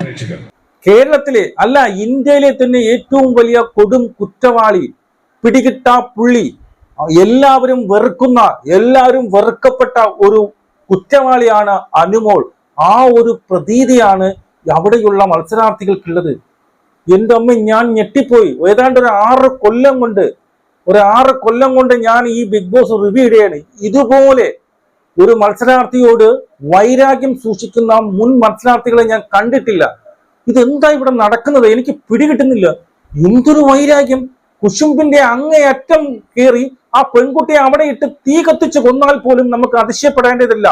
പ്രേക്ഷകർ കേരളത്തിലെ അല്ല ഇന്ത്യയിലെ തന്നെ ഏറ്റവും വലിയ കൊടും കുറ്റവാളി പിടികിട്ടാ പുള്ളി എല്ലാവരും വെറുക്കുന്ന എല്ലാവരും വെറുക്കപ്പെട്ട ഒരു കുറ്റവാളിയാണ് അനുമോൾ. ആ ഒരു പ്രതീതിയാണ് അവിടെയുള്ള മത്സരാർത്ഥികൾക്കുള്ളത്. എന്റെ അമ്മ ഞാൻ ഞെട്ടിപ്പോയി. ഏതാണ്ട് ഒരു ആറ് കൊല്ലം കൊണ്ട് ഒരു ആറ് കൊല്ലം കൊണ്ട് ഞാൻ ഈ ബിഗ് ബോസ് റിവ്യൂ ഇടുകയാണ്. ഇതുപോലെ ഒരു മത്സരാർത്ഥിയോട് വൈരാഗ്യം സൂക്ഷിക്കുന്ന മുൻ മത്സരാർത്ഥികളെ ഞാൻ കണ്ടിട്ടില്ല. ഇതെന്താ ഇവിടെ നടക്കുന്നത്? എനിക്ക് പിടികിട്ടുന്നില്ല. എന്തൊരു വൈരാഗ്യം? കുശുമ്പിന്റെ അങ്ങേയറ്റം കയറി ആ പെൺകുട്ടിയെ അവിടെ ഇട്ട് തീ കത്തിച്ച് കൊന്നാൽ പോലും നമുക്ക് അതിശയപ്പെടേണ്ടതില്ല.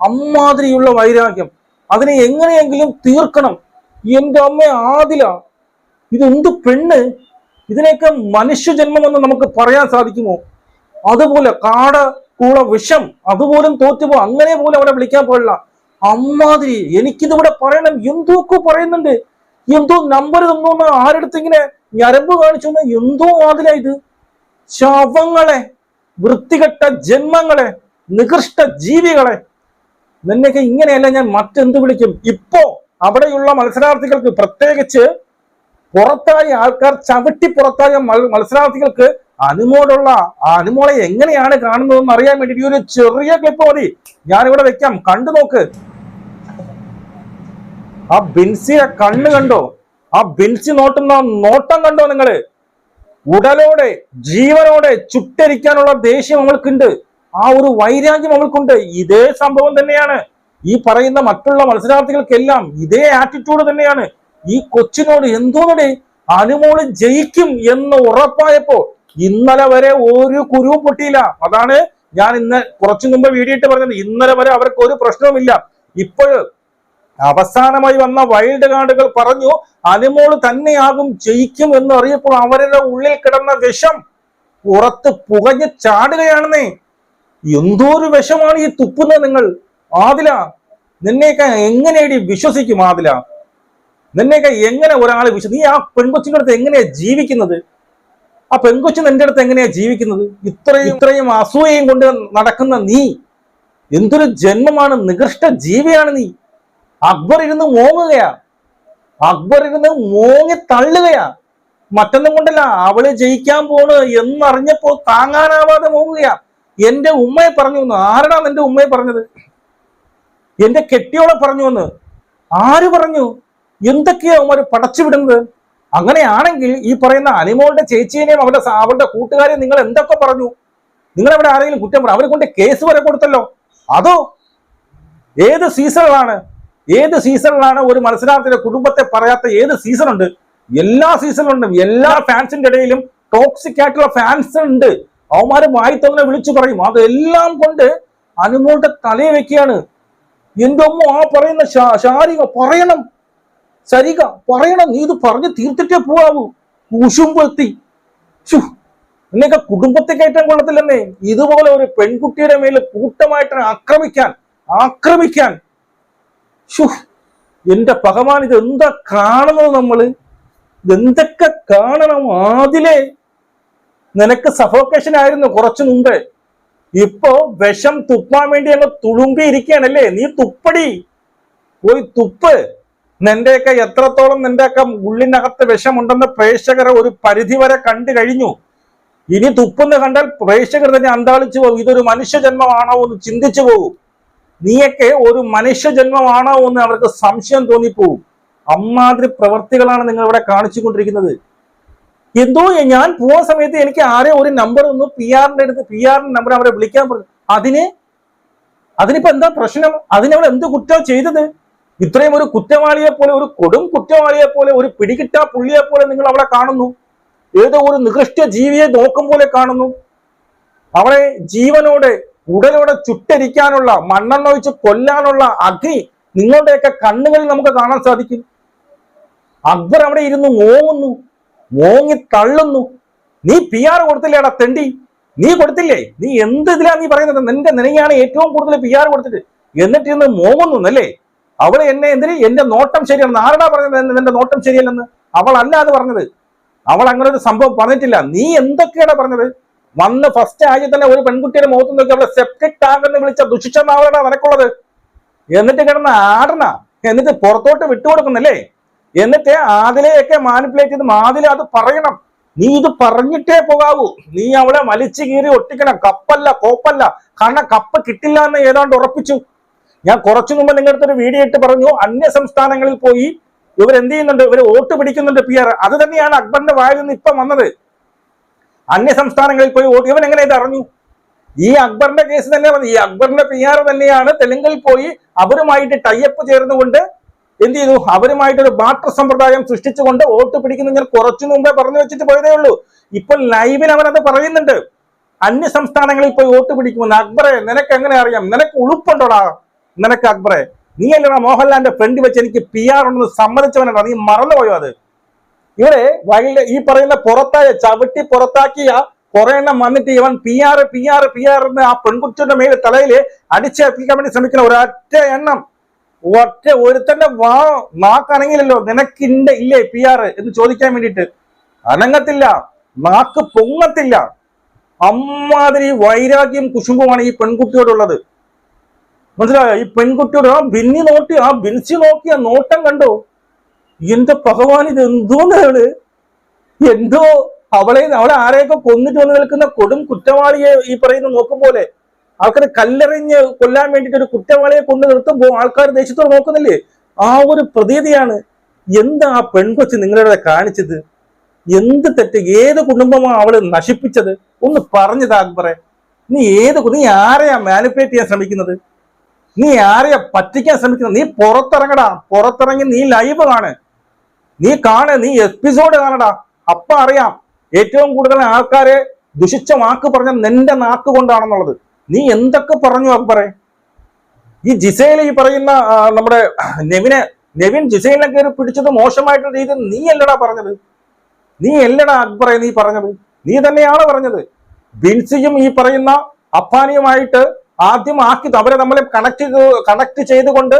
അമ്മാതിരിയുള്ള വൈരാഗ്യം. അതിനെ എങ്ങനെയെങ്കിലും തീർക്കണം. എന്റെ അമ്മ ആദില ഇതെന്ത് പെണ്ണ്? ഇതിനെയൊക്കെ മനുഷ്യജന്മമെന്ന് നമുക്ക് പറയാൻ സാധിക്കുമോ? അതുപോലെ കാട് കൂടെ വിഷം അതുപോലും തോറ്റുപോ അങ്ങനെ പോലെ അവരെ വിളിക്കാൻ പോലുള്ള അമ്മാതിരി എനിക്കിതിവിടെ പറയണം. എന്തൊക്കെ പറയുന്നുണ്ട്. എന്തോ നമ്പർ തന്നു ആരെടുത്ത് ഇങ്ങനെ ഞരമ്പ് കാണിച്ചു എന്തോ ആദില ഇത്. ശവങ്ങളെ വൃത്തികെട്ട ജന്മങ്ങളെ നികൃഷ്ട ജീവികളെ. നിന്നെയൊക്കെ ഇങ്ങനെയല്ല ഞാൻ മറ്റെന്ത് വിളിക്കും? ഇപ്പോ അവിടെയുള്ള മത്സരാർത്ഥികൾക്ക് പ്രത്യേകിച്ച് പുറത്തായ ആൾക്കാർ ചവിട്ടി പുറത്തായ മത്സരാർത്ഥികൾക്ക് അനുമോടുള്ള ആ അനുമോളെ എങ്ങനെയാണ് കാണുന്നതെന്ന് അറിയാൻ വേണ്ടി ഒരു ചെറിയ ക്ലിപ്പ് മതി. ഞാനിവിടെ വെക്കാം. കണ്ടു നോക്ക്. ആ ബിൻസിയെ കണ്ണ് കണ്ടോ? ആ ബിൻസി നോട്ടുന്ന നോട്ടം കണ്ടോ നിങ്ങൾ? ഉടലോടെ ജീവനോടെ ചുട്ടരിക്കാനുള്ള ദേഷ്യം അവൾക്കുണ്ട്. ആ ഒരു വൈരാഗ്യം അവൾക്കുണ്ട്. ഇതേ സംഭവം തന്നെയാണ്. ഈ പറയുന്ന മറ്റുള്ള മത്സരാർത്ഥികൾക്കെല്ലാം ഇതേ ആറ്റിറ്റ്യൂഡ് തന്നെയാണ്. ഈ കൊച്ചിനോട് എന്തോന്നടെ? അനുമോൾ ജയിക്കും എന്ന് ഉറപ്പായപ്പോ ഇന്നലെ വരെ ഒരു കുരുവും പൊട്ടിയില്ല. അതാണ് ഞാൻ ഇന്ന് കുറച്ചു മുമ്പ് വീഡിയോ ഇട്ട് പറഞ്ഞത്. ഇന്നലെ വരെ അവർക്ക് ഒരു പ്രശ്നവുമില്ല. ഇപ്പോഴ് അവസാനമായി വന്ന വൈൽഡ് കാർഡുകൾ പറഞ്ഞു അനുമോൾ തന്നെയാകും ജയിക്കും എന്ന് അറിയപ്പോൾ അവരുടെ ഉള്ളിൽ കിടന്ന വിഷം പുറത്ത് പുകഞ്ഞ് ചാടുകയാണെന്നേ. എന്തോ ഒരു വിഷമാണ് ഈ തുപ്പുന്നത് നിങ്ങൾ? ആദില നിന്നെയൊക്കെ എങ്ങനെയടി വിശ്വസിക്കും ആദില? നിന്നെയൊക്കെ എങ്ങനെ ഒരാളെ വിശ്വസിക്കും നീ ആ പെൺകൊച്ചിന്റെ അടുത്ത് എങ്ങനെയാ ജീവിക്കുന്നത്? ആ പെൺകൊച്ചു നിന്റെ അടുത്ത് എങ്ങനെയാ ജീവിക്കുന്നത്? ഇത്രയും ഇത്രയും അസൂയയും കൊണ്ട് നടക്കുന്ന നീ എന്തൊരു ജന്മമാണ് നികൃഷ്ട ജീവിയാണ് നീ. അക്ബർ ഇരുന്ന് മോങ്ങുകയാ. അക്ബർ ഇരുന്ന് മോങ്ങി തള്ളുകയാ. മറ്റൊന്നും കൊണ്ടല്ല അവൾ ജയിക്കാൻ പോണ് എന്നറിഞ്ഞപ്പോ താങ്ങാനാവാതെ മോങ്ങുകയാ. എന്റെ ഉമ്മയെ പറഞ്ഞു എന്ന്. ആരടാ നിന്റെ ഉമ്മയെ പറഞ്ഞത്? എന്റെ കെട്ടിയോളെ പറഞ്ഞു എന്ന്. ആര് പറഞ്ഞു? എന്തൊക്കെയാ ഉമ്മ പടച്ചു വിടുന്നത്? അങ്ങനെയാണെങ്കിൽ ഈ പറയുന്ന അനിമോളുടെ ചേച്ചീനെയും അവരുടെ അവരുടെ കൂട്ടുകാരെയും നിങ്ങൾ എന്തൊക്കെ പറഞ്ഞു? നിങ്ങൾ അവിടെ ആരെങ്കിലും കുറ്റം പറഞ്ഞു അവരെ കൊണ്ട് കേസ് വരെ കൊടുത്തല്ലോ. അതോ ഏത് സീസണിലാണ്? ഏത് സീസണിലാണ് ഒരു മത്സരാർത്ഥിയുടെ കുടുംബത്തെ പറയാത്ത ഏത് സീസൺ ഉണ്ട് എല്ലാ സീസണിലും എല്ലാ ഫാൻസിന്റെ ഇടയിലും ടോക്സിക് ആയിട്ടുള്ള ഫാൻസ് ഉണ്ട്. അവന്മാര് വായി തന്നെ വിളിച്ചു പറയും. അതെല്ലാം കൊണ്ട് അനുമോളുടെ തലയെ വെക്കുകയാണ്. അമ്മ ആ പറയുന്ന ശാരീരിക പറയണം. ശരിക പറയണം നീ ഇത് പറഞ്ഞ് തീർത്തിട്ടേ പോവാവൂ. കുശുമ്പെത്തി നിന്നെയൊക്കെ കുടുംബത്തെ കയറ്റാൻ കൊള്ളത്തില്ലെന്നേ. ഇതുപോലെ ഒരു പെൺകുട്ടിയുടെ മേൽ കൂട്ടമായിട്ട് ആക്രമിക്കാൻ ആക്രമിക്കാൻ. എന്റെ ഭഗവാൻ ഇത് എന്താ കാണുന്നത് നമ്മൾ? ഇതെന്തൊക്കെ കാണണം ആദിലെ? നിനക്ക് സഫോക്കേഷൻ ആയിരുന്നു കുറച്ചു മുമ്പേ. ഇപ്പോ വിഷം തുപ്പാൻ വേണ്ടി അങ്ങ് തുളുമ്പി ഇരിക്കുകയാണല്ലേ നീ തുപ്പടി. പോയി തുപ്പ്. നിന്റെയൊക്കെ എത്രത്തോളം നിന്റെയൊക്കെ ഉള്ളിനകത്ത് വിഷമുണ്ടെന്ന് പ്രേക്ഷകരെ ഒരു പരിധി വരെ കണ്ടു കഴിഞ്ഞു. ഇനി തുപ്പുന്ന കണ്ടാൽ പ്രേക്ഷകർ തന്നെ അന്താളിച്ചു പോകും. ഇതൊരു മനുഷ്യജന്മമാണോ എന്ന് ചിന്തിച്ചു പോകും. നീയൊക്കെ ഒരു മനുഷ്യജന്മമാണോ എന്ന് അവർക്ക് സംശയം തോന്നിപ്പോവും അമ്മാതിരി പ്രവർത്തികളാണ് നിങ്ങൾ ഇവിടെ കാണിച്ചു കൊണ്ടിരിക്കുന്നത് എന്തോ ഞാൻ പോകുന്ന സമയത്ത് എനിക്ക് ആരെ ഒരു നമ്പർ ഒന്ന് പി ആറിന്റെ അടുത്ത് പി ആറിന്റെ നമ്പർ അവരെ വിളിക്കാൻ പറഞ്ഞു. അതിന്? അതിനിപ്പോ എന്താ പ്രശ്നം? അതിനവൾ എന്ത് കുറ്റം ചെയ്തത്? ഇത്രയും ഒരു കുറ്റവാളിയെ പോലെ ഒരു കൊടും കുറ്റവാളിയെ പോലെ ഒരു പിടികിട്ടാ പുള്ളിയെ പോലെ നിങ്ങൾ അവളെ കാണുന്നു. ഏതോ ഒരു നികൃഷ്ട ജീവിയെ നോക്കും പോലെ കാണുന്നു. അവളെ ജീവനോടെ ഉടലോടെ ചുട്ടരിക്കാനുള്ള മണ്ണെണ്ണ ഒഴിച്ച് കൊല്ലാനുള്ള അഗ്നി നിങ്ങളുടെയൊക്കെ കണ്ണുകളിൽ നമുക്ക് കാണാൻ സാധിക്കും. അക്ബർ അവിടെ ഇരുന്നു മോങ്ങുന്നു മോങ്ങി തള്ളുന്നു. നീ പി ആർ കൊടുത്തില്ലേടാ തെണ്ടി? നീ കൊടുത്തില്ലേ? നീ എന്ത് ഇതിലാ നീ പറയുന്നത്? നിന്റെ നിനയാണ് ഏറ്റവും കൂടുതൽ പി ആർ കൊടുത്തിട്ട്. എന്നിട്ട് ഇന്ന് മോങ്ങുന്നു അല്ലേ? അവൾ എന്നെ എന്തിന്? എന്റെ നോട്ടം ശരിയാണെന്ന്. ആരടാ പറഞ്ഞത് നിന്റെ നോട്ടം ശരിയല്ലെന്ന്? അവളല്ല അത് പറഞ്ഞത്. അവൾ അങ്ങനെ ഒരു സംഭവം പറഞ്ഞിട്ടില്ല. നീ എന്തൊക്കെയാണ് പറഞ്ഞത്? വന്ന് ഫസ്റ്റ് ആഴ്ച തന്നെ ഒരു പെൺകുട്ടിയുടെ മുഖത്ത് നോക്കി അവളെ സെപ്റ്റിക് ടാങ്കെന്ന് വിളിച്ച ദുഷിച്ച നാവലാണ് നിനക്കുള്ളത് എന്നിട്ട് കിടന്ന് ആടണ. എന്നിട്ട് പുറത്തോട്ട് വിട്ടുകൊടുക്കുന്നല്ലേ? എന്നിട്ട് ആദിലെയൊക്കെ മാനിപ്പുലേറ്റ് ചെയ്ത് മാതില അത് പറയണം. നീ ഇത് പറഞ്ഞിട്ടേ പോകാവൂ. നീ അവളെ വലിച്ചു കീറി ഒട്ടിക്കണം. കപ്പല്ല കോപ്പല്ല. കാരണം കപ്പ് കിട്ടില്ല എന്ന് ഏതാണ്ട് ഉറപ്പിച്ചു. ഞാൻ കുറച്ചു മുമ്പ് നിങ്ങളുടെ ഒരു വീഡിയോ ഇട്ട് പറഞ്ഞു അന്യ സംസ്ഥാനങ്ങളിൽ പോയി ഇവർ എന്ത് ചെയ്യുന്നുണ്ട്? ഇവർ വോട്ട് പിടിക്കുന്നുണ്ട് പി ആർ അത് തന്നെയാണ് അക്ബറിന്റെ വായിൽ നിന്ന് ഇപ്പം വന്നത്. അന്യ സംസ്ഥാനങ്ങളിൽ പോയി വോട്ട് ഇവൻ എങ്ങനെ ഇത് അറിഞ്ഞു? ഈ അക്ബറിന്റെ കേസ് തന്നെ. ഈ അക്ബറിന്റെ പി ആർ തന്നെയാണ് തെലുങ്കിൽ പോയി അവരുമായിട്ട് ടൈപ്പ് ചേർന്നുകൊണ്ട് എന്ത് ചെയ്തു? അവരുമായിട്ട് ഒരു ബാട്ടർ സമ്പ്രദായം സൃഷ്ടിച്ചുകൊണ്ട് വോട്ട് പിടിക്കുന്നു. ഞാൻ കുറച്ചു മുമ്പേ പറഞ്ഞു വെച്ചിട്ട് പോയതേ ഉള്ളൂ. ഇപ്പൊ ലൈവിൽ അവനത് പറയുന്നുണ്ട്. അന്യ സംസ്ഥാനങ്ങളിൽ പോയി വോട്ട് പിടിക്കുമെന്ന്. അക്ബറെ നിനക്ക് എങ്ങനെ അറിയാം? നിനക്ക് ഉളുപ്പുണ്ടോടാ? നിനക്ക് അക്ബറെ നീ അല്ലടാ മോഹൻലാലിന്റെ ഫ്രണ്ട് വെച്ച് എനിക്ക് പി ആർ ഉണ്ടെന്ന് സമ്മതിച്ചവനാണ്. നീ മറന്നുപോയോ അത്? ഇവരെ വൈൽഡ് ഈ പറയുന്ന പുറത്തായ ചവിട്ടി പുറത്താക്കിയ കുറെ എണ്ണം വന്നിട്ട് ഇവൻ P R P R P R എന്ന് ആ പെൺകുട്ടിയുടെ മേലെ തലയിൽ അടിച്ചേൽപ്പിക്കാൻ വേണ്ടി ശ്രമിക്കുന്ന ഒരൊറ്റ എണ്ണം. ഒറ്റ ഒരുത്തന്റെ വാ നാക്കനങ്ങില്ലല്ലോ. നിനക്കിണ്ട് ഇല്ലേ പി ആർ എന്ന് ചോദിക്കാൻ വേണ്ടിയിട്ട്. അനങ്ങത്തില്ല. നാക്ക് പൊങ്ങത്തില്ല. അമ്മാതിരി വൈരാഗ്യം കുശുമ്പുമാണ് ഈ പെൺകുട്ടിയോടുള്ളത്. മനസ്സിലായോ? ഈ പെൺകുട്ടിയുടെ ആ ബിന്നി നോട്ടി ആ ബിൻസി നോക്കിയ നോട്ടം കണ്ടോ? എന്റെ ഭഗവാൻ ഇത് എന്തോന്നാണ്? എന്തോ അവളെ അവളെ ആരെയൊക്കെ കൊന്നിട്ട് വന്ന് നിൽക്കുന്ന കൊടും കുറ്റവാളിയെ ഈ പറയുന്ന നോക്കും പോലെ. ആൾക്കാർ കല്ലെറിഞ്ഞ് കൊല്ലാൻ വേണ്ടിയിട്ട് ഒരു കുറ്റവാളിയെ കൊണ്ട് നിർത്തുമ്പോൾ ആൾക്കാർ ദേശത്തോട് നോക്കുന്നില്ലേ? ആ ഒരു പ്രതീതിയാണ്. എന്താ ആ പെൺകൊച്ച് നിങ്ങളുടെ കാണിച്ചത്? എന്ത് തെറ്റ്? ഏത് കുടുംബമാ അവൾ നശിപ്പിച്ചത്? ഒന്ന് പറഞ്ഞത് അക്ബറെ നീ ഏത് നീ ആരെയാ മാനിപ്പുലേറ്റ് ചെയ്യാൻ ശ്രമിക്കുന്നത്? നീ ആരെയാ പറ്റിക്കാൻ ശ്രമിക്കുന്നത് നീ പുറത്തിറങ്ങടാ. പുറത്തിറങ്ങി നീ ലൈവ് കാണ്. നീ കാണ്. നീ എപ്പിസോഡ് കാണടാ. അപ്പ അറിയാം ഏറ്റവും കൂടുതൽ ആൾക്കാരെ ദുഷിച്ച വാക്ക് പറഞ്ഞ നിന്റെ നാക്ക് കൊണ്ടാണെന്നുള്ളത്. നീ എന്തൊക്കെ പറഞ്ഞു അക്ബറെ? ഈ ജിസയിൽ ഈ പറയുന്ന നമ്മുടെ നെവിനെ നെവിൻ ജിസയിലെ കയറി പിടിച്ചത് മോശമായിട്ടുള്ള രീതി നീ അല്ലടാ പറഞ്ഞത്. നീ അല്ലടാ അക്ബറെ നീ പറഞ്ഞത്. നീ തന്നെയാണ് പറഞ്ഞത്. ബിൻസിയും ഈ പറയുന്ന അപ്പാനിയുമായിട്ട് ആദ്യം ആക്കി അവരെ നമ്മളെ കണക്ട് കണക്ട് ചെയ്തുകൊണ്ട്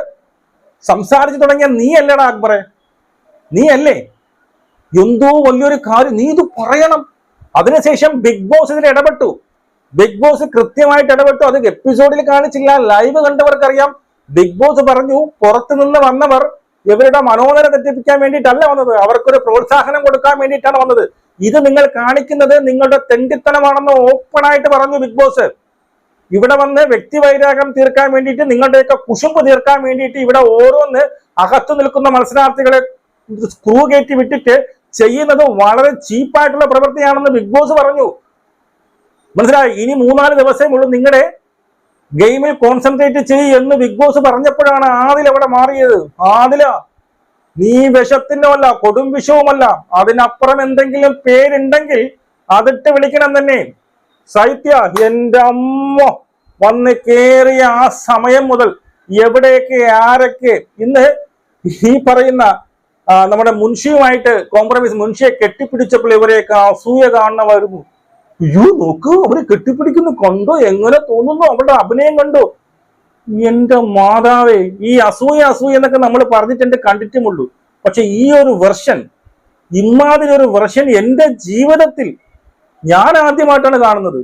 സംസാരിച്ചു തുടങ്ങിയ നീ അല്ലേടാ അക്ബറെ? നീ അല്ലേ എന്തോ വലിയൊരു കാര്യം. നീ ഇത് പറയണം. അതിനുശേഷം ബിഗ് ബോസ് ഇതിൽ ഇടപെട്ടു. ബിഗ് ബോസ് കൃത്യമായിട്ട് ഇടപെട്ടു. അത് എപ്പിസോഡിൽ കാണിച്ചില്ല. ലൈവ് കണ്ടവർക്കറിയാം. ബിഗ് ബോസ് പറഞ്ഞു പുറത്തു നിന്ന് വന്നവർ ഇവരുടെ മനോനില തെറ്റിപ്പിക്കാൻ വേണ്ടിയിട്ടല്ല വന്നത്. അവർക്കൊരു പ്രോത്സാഹനം കൊടുക്കാൻ വേണ്ടിയിട്ടാണ് വന്നത്. ഇത് നിങ്ങൾ കാണിക്കുന്നത് നിങ്ങളുടെ തെണ്ടിത്തനമാണെന്ന് ഓപ്പണായിട്ട് പറഞ്ഞു ബിഗ് ബോസ്. ഇവിടെ വന്ന് വ്യക്തിവൈരാഗം തീർക്കാൻ വേണ്ടിയിട്ട് നിങ്ങളുടെയൊക്കെ കുശുമ്പ് തീർക്കാൻ വേണ്ടിയിട്ട് ഇവിടെ ഓരോന്ന് അകത്തു നിൽക്കുന്ന മത്സരാർത്ഥികളെ സ്ക്രൂ കയറ്റി വിട്ടിട്ട് ചെയ്യുന്നത് വളരെ ചീപ്പായിട്ടുള്ള പ്രവൃത്തിയാണെന്ന് ബിഗ് ബോസ് പറഞ്ഞു. മനസ്സിലായി? ഇനി മൂന്നാൽ ദിവസമേ ഉള്ളൂ നിങ്ങളുടെ ഗെയിമിൽ കോൺസെൻട്രേറ്റ് ചെയ്യ് എന്ന് ബിഗ് ബോസ് പറഞ്ഞപ്പോഴാണ് ആദിൽ അവിടെ മാറിയത്. ആദില നീ വിഷത്തിന്റെ അല്ല കൊടും വിഷവുമല്ല. അതിനപ്പുറം എന്തെങ്കിലും പേരുണ്ടെങ്കിൽ അതിട്ട് വിളിക്കണം തന്നെ. സൈത്യ എന്റെ അമ്മ വന്ന് കേറിയ ആ സമയം മുതൽ എവിടെയൊക്കെ ആരൊക്കെ ഇന്ന് ഈ പറയുന്ന നമ്മുടെ മുൻഷിയുമായിട്ട് കോംപ്രമൈസ് മുൻഷിയെ കെട്ടിപ്പിടിച്ചപ്പോൾ ഇവരെയൊക്കെ അസൂയ കാണണമായിരുന്നു അയ്യോ നോക്കൂ അവരെ കെട്ടിപ്പിടിക്കുന്നു കണ്ടോ എങ്ങനെ തോന്നുന്നു അവരുടെ അഭിനയം കണ്ടോ. എന്റെ മാതാവേ ഈ അസൂയ അസൂയ എന്നൊക്കെ നമ്മൾ പറഞ്ഞിട്ടുണ്ട് കണ്ടിട്ടുമുള്ളൂ. പക്ഷെ ഈ ഒരു വെർഷൻ ഇമാതിരി ഒരു വെർഷൻ എന്റെ ജീവിതത്തിൽ ഞാൻ ആദ്യമായിട്ടാണ് കാണുന്നത്.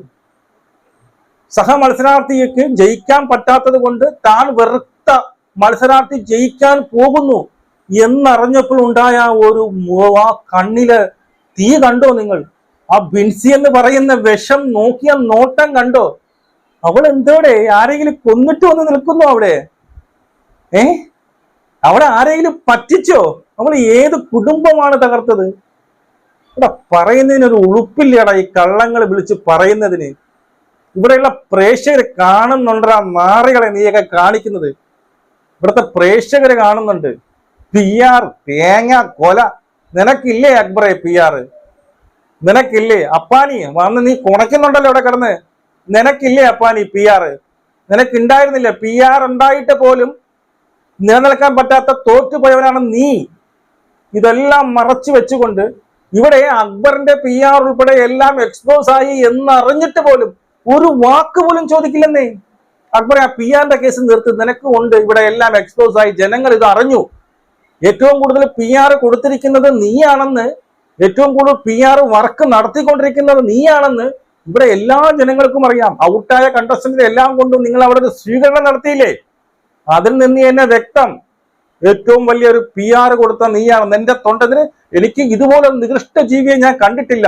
സഹ മത്സരാർത്ഥിക്ക് ജയിക്കാൻ പറ്റാത്തത് കൊണ്ട് താൻ വെറുത്ത മത്സരാർത്ഥി ജയിക്കാൻ പോകുന്നു എന്നറിഞ്ഞപ്പോൾ ഉണ്ടായ ഒരു ആ കണ്ണിൽ തീ കണ്ടോ നിങ്ങൾ? ആ ബിൻസി എന്ന് പറയുന്ന വിഷം നോക്കിയ നോട്ടം കണ്ടോ? അവൾ എന്തോടെ? ആരെങ്കിലും കൊന്നിട്ട് വന്ന് നിൽക്കുന്നു അവിടെ? ഏ? അവിടെ ആരെങ്കിലും പറ്റിച്ചോ? അവൾ ഏത് കുടുംബമാണ് തകർത്തത്? ഇവിടെ പറയുന്നതിന് ഒരു ഉളുപ്പില്ലടാ ഈ കള്ളങ്ങൾ വിളിച്ച് പറയുന്നതിന്. ഇവിടെയുള്ള പ്രേക്ഷകർ കാണുന്നുണ്ടാ നാറികളെ നീയൊക്കെ കാണിക്കുന്നത്. ഇവിടുത്തെ പ്രേക്ഷകർ കാണുന്നുണ്ട്. പി ആർ തേങ്ങ കൊല. നിനക്കില്ലേ അക്ബറെ പി ആർ? നിനക്കില്ലേ? അപ്പാനി വന്ന് നീ കുണയ്ക്കുന്നുണ്ടല്ലോ ഇവിടെ കിടന്ന്. നിനക്കില്ലേ അപ്പാനി പി ആർ? നിനക്കുണ്ടായിരുന്നില്ല. പി ആർ ഉണ്ടായിട്ട് പോലും നിലനിൽക്കാൻ പറ്റാത്ത തോറ്റുപോയവനാണ് നീ. ഇതെല്ലാം മറച്ചു വെച്ചുകൊണ്ട് ഇവിടെ അക്ബറിന്റെ പി ആർ ഉൾപ്പെടെ എല്ലാം എക്സ്പോസ് ആയി എന്നറിഞ്ഞിട്ട് പോലും ഒരു വാക്ക് പോലും ചോദിക്കില്ലെന്നേ. അക്ബറെ ആ പി ആറിന്റെ കേസ് നിർത്തി. നിനക്ക് ഉണ്ട് ഇവിടെ എല്ലാം എക്സ്പോസ് ആയി. ജനങ്ങൾ ഇത് അറിഞ്ഞു. ഏറ്റവും കൂടുതൽ പി ആർ കൊടുത്തിരിക്കുന്നത് നീയാണെന്ന് ഏറ്റവും കൂടുതൽ പി ആർ വർക്ക് നടത്തിക്കൊണ്ടിരിക്കുന്നത് നീയാണെന്ന് ഇവിടെ എല്ലാ ജനങ്ങൾക്കും അറിയാം. ഔട്ടായ കണ്ടസ്റ്റന്റിനെ എല്ലാം കൊണ്ടും നിങ്ങൾ അവിടെ ഒരു സ്വീകരണം നടത്തിയില്ലേ? അതിൽ നിന്ന് തന്നെ വ്യക്തം. ഏറ്റവും വലിയൊരു പി ആർ കൊടുത്ത നീയാണ് നിന്റെ തൊണ്ടതിന് എനിക്ക് ഇതുപോലെ നികൃഷ്ട ജീവിയെ ഞാൻ കണ്ടിട്ടില്ല.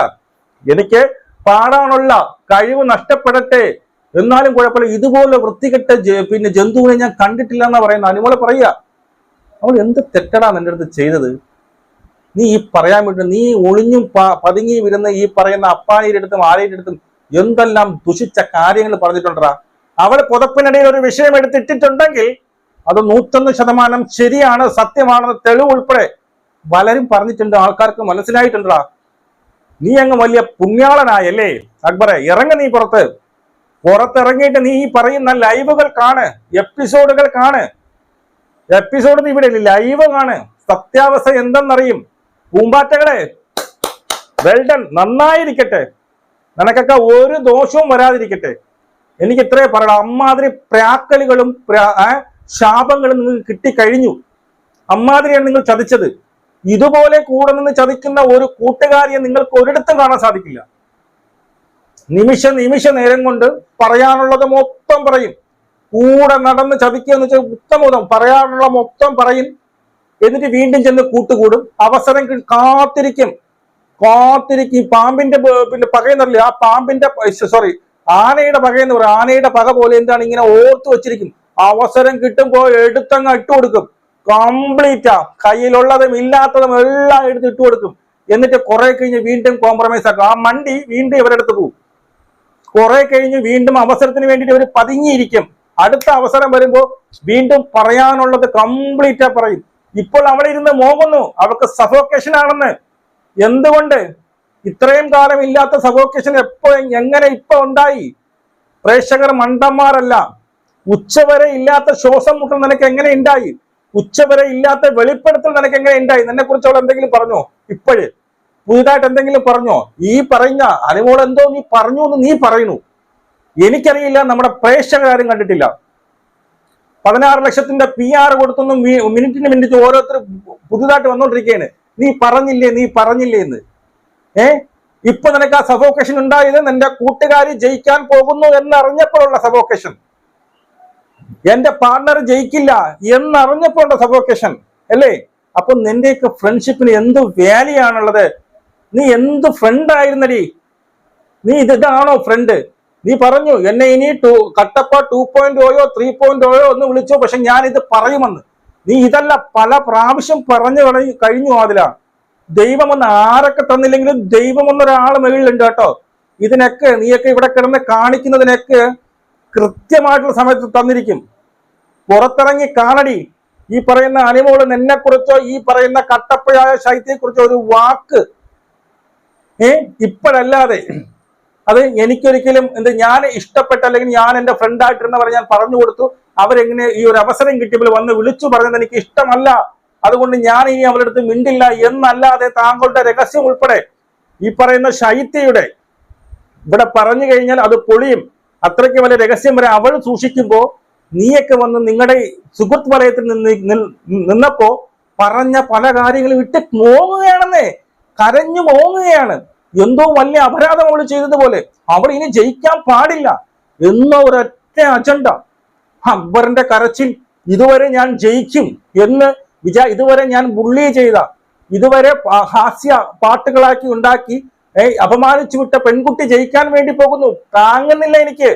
എനിക്ക് പാടാനുള്ള കഴിവ് നഷ്ടപ്പെടട്ടെ. എന്നാലും കുഴപ്പമില്ല. ഇതുപോലെ വൃത്തികെട്ട പിന്നെ ജന്തുവിനെ ഞാൻ കണ്ടിട്ടില്ല എന്നാ പറയുന്ന അനുമോളെ പറയുക അവൾ എന്ത് തെറ്റടാ നിന്റെ അടുത്ത് ചെയ്തത്? നീ ഈ പറയാൻ വേണ്ടി നീ ഒളിഞ്ഞും പതുങ്ങി ഇരുന്ന് ഈ പറയുന്ന അപ്പാനിയുടെ അടുത്തും ആരയുടെ അടുത്തും എന്തെല്ലാം ദുഷിച്ച കാര്യങ്ങൾ പറഞ്ഞിട്ടുണ്ടാ അവൾ പുതപ്പിനിടയിൽ ഒരു വിഷയം എടുത്തിട്ടിട്ടുണ്ടെങ്കിൽ അത് നൂറ്റൊന്ന് ശതമാനം ശരിയാണ് സത്യമാണെന്ന് തെളിവ് ഉൾപ്പെടെ പലരും പറഞ്ഞിട്ടുണ്ട് ആൾക്കാർക്ക് മനസ്സിലായിട്ടുണ്ടാ നീ അങ്ങ് വലിയ പുണ്യാളനായല്ലേ? അക്ബറെ ഇറങ്ങ നീ പുറത്ത്. പുറത്തിറങ്ങിയിട്ട് നീ ഈ പറയുന്ന ലൈവുകൾ കാണ് എപ്പിസോഡുകൾ കാണ്. എപ്പിസോഡ് നീ ഇവിടെ ലൈവ് കാണ്. സത്യാവസ്ഥ എന്തെന്നറിയും. പൂമ്പാറ്റകളെ വെൽഡൺ നന്നായിരിക്കട്ടെ. നിനക്കൊക്കെ ഒരു ദോഷവും വരാതിരിക്കട്ടെ. എനിക്ക് ഇത്രേ പറയണം അമ്മാതിരി പ്രാക്കലുകളും ശാപങ്ങളും നിങ്ങൾക്ക് കിട്ടിക്കഴിഞ്ഞു. അമ്മാതിരിയാണ് നിങ്ങൾ ചതിച്ചത്. ഇതുപോലെ കൂടെ നിന്ന് ചതിക്കുന്ന ഒരു കൂട്ടുകാരിയെ നിങ്ങൾക്ക് ഒരിടത്തും കാണാൻ സാധിക്കില്ല. നിമിഷ നിമിഷ നേരം കൊണ്ട് പറയാനുള്ളത് മൊത്തം പറയും. കൂടെ നടന്ന് ചതിക്കുക എന്ന് വെച്ചാൽ ഉത്തമോദം പറയാനുള്ള മൊത്തം പറയും. എന്നിട്ട് വീണ്ടും ചെന്ന് കൂട്ടുകൂടും. അവസരം കാത്തിരിക്കും. കാത്തിരിക്കും. പാമ്പിന്റെ പിന്നെ പകയെന്നറിയില്ല ആ പാമ്പിന്റെ സോറി ആനയുടെ പകയെന്ന് പറയും. ആനയുടെ പക പോലെ എന്താണ് ഇങ്ങനെ ഓർത്തു വെച്ചിരിക്കും. അവസരം കിട്ടുമ്പോൾ എടുത്തങ്ങ് ഇട്ടുകൊടുക്കും കംപ്ലീറ്റാ കയ്യിലുള്ളതും ഇല്ലാത്തതും എല്ലാം എടുത്ത് ഇട്ട് കൊടുക്കും. എന്നിട്ട് കുറെ കഴിഞ്ഞ് വീണ്ടും കോംപ്രമൈസ് ആക്കും. ആ മണ്ടി വീണ്ടും ഇവരെടുത്ത് പോകും. കുറെ കഴിഞ്ഞ് വീണ്ടും അവസരത്തിന് വേണ്ടിയിട്ട് ഇവർ പതുങ്ങിയിരിക്കും. അടുത്ത അവസരം വരുമ്പോൾ വീണ്ടും പറയാനുള്ളത് കംപ്ലീറ്റാ പറയും. ഇപ്പോൾ അവളിരുന്ന് മോങ്ങുന്നു. അവൾക്ക് സഫോക്കേഷൻ ആണെന്ന്. എന്തുകൊണ്ട്? ഇത്രയും കാലം ഇല്ലാത്ത സഫോക്കേഷൻ എപ്പോ എങ്ങനെ ഇപ്പൊ ഉണ്ടായി? പ്രേക്ഷകർ മണ്ടന്മാരല്ല. ഉച്ചവരെ ഇല്ലാത്ത ശ്വാസം മുട്ടൽ നിനക്ക് എങ്ങനെ ഉണ്ടായി ഉച്ചവരെ ഇല്ലാത്ത വെളിപ്പെടുത്തൽ നിനക്ക് എങ്ങനെ ഉണ്ടായി നിന്നെ കുറിച്ച് അവൾ എന്തെങ്കിലും പറഞ്ഞോ? ഇപ്പോഴേ. പുതുതായിട്ട് എന്തെങ്കിലും പറഞ്ഞോ? ഈ പറഞ്ഞ അനുമോൾ എന്തോ നീ പറഞ്ഞു എന്ന് നീ പറയുന്നു. എനിക്കറിയില്ല നമ്മുടെ പ്രേക്ഷകരാരും കണ്ടിട്ടില്ല. പതിനാറ് ലക്ഷത്തിന്റെ പി ആർ കൊടുത്തൊന്നും മിനിറ്റിന് മിനിറ്റ് ഓരോരുത്തർ പുതുതായിട്ട് വന്നോണ്ടിരിക്കുകയാണ് നീ പറഞ്ഞില്ലേ നീ പറഞ്ഞില്ലേ എന്ന്. ഏ? ഇപ്പൊ നിനക്ക് ആ സഫോക്കേഷൻ ഉണ്ടായത് നിന്റെ കൂട്ടുകാരി ജയിക്കാൻ പോകുന്നു എന്നറിഞ്ഞപ്പോഴുള്ള സഫോക്കേഷൻ. എന്റെ പാർട്ണർ ജയിക്കില്ല എന്നറിഞ്ഞപ്പോ സഫോക്കേഷൻ അല്ലേ? അപ്പൊ നിന്റെയൊക്കെ ഫ്രണ്ട്ഷിപ്പിന് എന്ത് വാല്യൂ ആണുള്ളത്? നീ എന്ത് ഫ്രണ്ട് ആയിരുന്നടി? നീ ഇത് ഇതാണോ ഫ്രണ്ട് നീ പറഞ്ഞു എന്നെ ഇനി ടു കട്ടപ്പ ടു പോയിന്റ് ഓയോ ത്രീ പോയിന്റ് ഓയോ ഒന്ന് വിളിച്ചോ പക്ഷെ ഞാൻ ഇത് പറയുമെന്ന്. നീ ഇതല്ല പല പ്രാവശ്യം പറഞ്ഞു കഴിഞ്ഞു അതില. ദൈവം ഒന്ന് ആരൊക്കെ തന്നില്ലെങ്കിലും ദൈവം ഒന്നൊരാൾ മുകളിലുണ്ട് കേട്ടോ. ഇതിനൊക്കെ നീയൊക്കെ ഇവിടെ കിടന്ന് കാണിക്കുന്നതിനൊക്കെ കൃത്യമായിട്ടുള്ള സമയത്ത് തന്നിരിക്കും. പുറത്തിറങ്ങി കാണടി. ഈ പറയുന്ന അനിമോൾ നിന്നെ കുറിച്ചോ ഈ പറയുന്ന കട്ടപ്പയായ ശൈത്യയെക്കുറിച്ചോ ഒരു വാക്ക്. ഏ? ഇപ്പോഴല്ലാതെ. അത് എനിക്കൊരിക്കലും എന്ത് ഞാൻ ഇഷ്ടപ്പെട്ട അല്ലെങ്കിൽ ഞാൻ എന്റെ ഫ്രണ്ട് ആയിട്ടിരുന്നവരെ ഞാൻ പറഞ്ഞു കൊടുത്തു. അവരെങ്ങനെ ഈ ഒരു അവസരം കിട്ടിയപ്പോൾ വന്ന് വിളിച്ചു പറഞ്ഞത് എനിക്ക് ഇഷ്ടമല്ല. അതുകൊണ്ട് ഞാൻ ഇനി അവരുടെ അടുത്ത് മിണ്ടില്ല എന്നല്ലാതെ താങ്കളുടെ രഹസ്യം ഉൾപ്പെടെ ഈ പറയുന്ന ശൈത്യയുടെ ഇവിടെ പറഞ്ഞു കഴിഞ്ഞാൽ അത് പൊളിയും. അത്രയ്ക്ക് വലിയ രഹസ്യം വരെ അവൾ സൂക്ഷിക്കുമ്പോ നീയൊക്കെ വന്ന് നിങ്ങളുടെ സുഹൃത്ത് വലയത്തിൽ നിന്ന് നിന്നപ്പോ പറഞ്ഞ പല കാര്യങ്ങളും ഇട്ട് മോങ്ങുകയാണെന്നേ. കരഞ്ഞു മോങ്ങുകയാണ്. എന്തോ വലിയ അപരാധം അവൾ ചെയ്തതുപോലെ. അവൾ ഇനി ജയിക്കാൻ പാടില്ല എന്ന ഒരൊറ്റ അജണ്ട. അക്ബറിന്റെ കരച്ചിൽ ഇതുവരെ ഞാൻ ജയിക്കും എന്ന് വിചാ ഇതുവരെ ഞാൻ ബുള്ളി ചെയ്ത. ഇതുവരെ ഹാസ്യ പാട്ടുകളാക്കി ഉണ്ടാക്കി ഏയ് അപമാനിച്ചു വിട്ട പെൺകുട്ടി ജയിക്കാൻ വേണ്ടി പോകുന്നു. താങ്ങുന്നില്ല എനിക്ക്.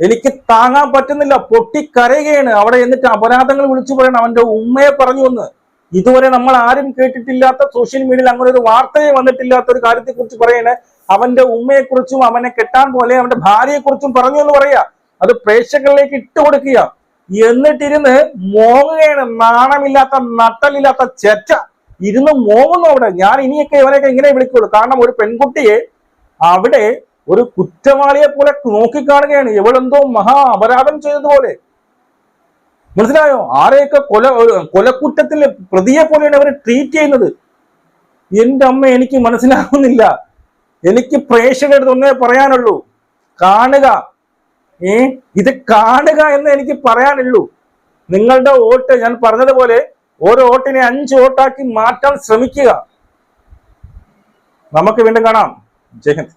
എനിക്ക് താങ്ങാൻ പറ്റുന്നില്ല. പൊട്ടിക്കരയുകയാണ്. അവിടെ എന്നിട്ട് അപരാധങ്ങൾ വിളിച്ചു പറയണം. അവന്റെ ഉമ്മയെ പറഞ്ഞു എന്ന് ഇതുവരെ നമ്മൾ ആരും കേട്ടിട്ടില്ലാത്ത സോഷ്യൽ മീഡിയയിൽ അങ്ങനെ ഒരു വാർത്തയെ വന്നിട്ടില്ലാത്ത ഒരു കാര്യത്തെ കുറിച്ച് പറയണേ. അവന്റെ ഉമ്മയെ കുറിച്ചും അവനെ കെട്ടാൻ പോലെ അവന്റെ ഭാര്യയെ കുറിച്ചും പറഞ്ഞു എന്ന് പറയാ. അത് പ്രേക്ഷകരിലേക്ക് ഇട്ട് കൊടുക്കുക. എന്നിട്ടിരുന്ന് മോങ്ങുകയാണ്. നാണമില്ലാത്ത നട്ടലില്ലാത്ത ചെറ്റ ഇരുന്ന് മോങ്ങുന്നു അവിടെ. ഞാൻ ഇനിയൊക്കെ ഇവനെയൊക്കെ ഇങ്ങനെ വിളിക്കുള്ളൂ. കാരണം ഒരു പെൺകുട്ടിയെ അവിടെ ഒരു കുറ്റവാളിയെ പോലെ നോക്കിക്കാണുകയാണ്. എവളെന്തോ മഹാ അപരാധം ചെയ്തതുപോലെ. മനസ്സിലായോ? ആരെയൊക്കെ കൊല കൊലക്കുറ്റത്തിൽ പ്രതിയെ പോലെയാണ് അവരെ ട്രീറ്റ് ചെയ്യുന്നത്. എന്റെ അമ്മ എനിക്ക് മനസ്സിലാകുന്നില്ല എനിക്ക് പ്രേക്ഷകരുടെ ഒന്നേ പറയാനുള്ളൂ. കാണുക. ഏ? ഇത് കാണുക എന്ന് എനിക്ക് പറയാനുള്ളൂ. നിങ്ങളുടെ വോട്ട് ഞാൻ പറഞ്ഞതുപോലെ ഓരോ വോട്ടിനെ അഞ്ച് വോട്ടാക്കി മാറ്റാൻ ശ്രമിക്കുക. നമുക്ക് വീണ്ടും കാണാം. ജയ് ഹിന്ദ്.